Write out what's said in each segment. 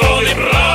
soli braccia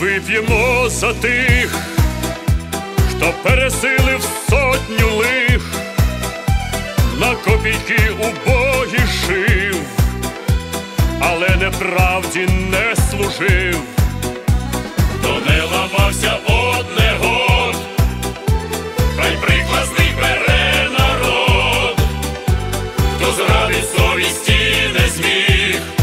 Вип'ємо за тих, хто пересилив сотню лих, на копійки убогі жив, але неправді не служив, то не ламався одне год, хай них бере народ, хто зрадить совісті не зміг.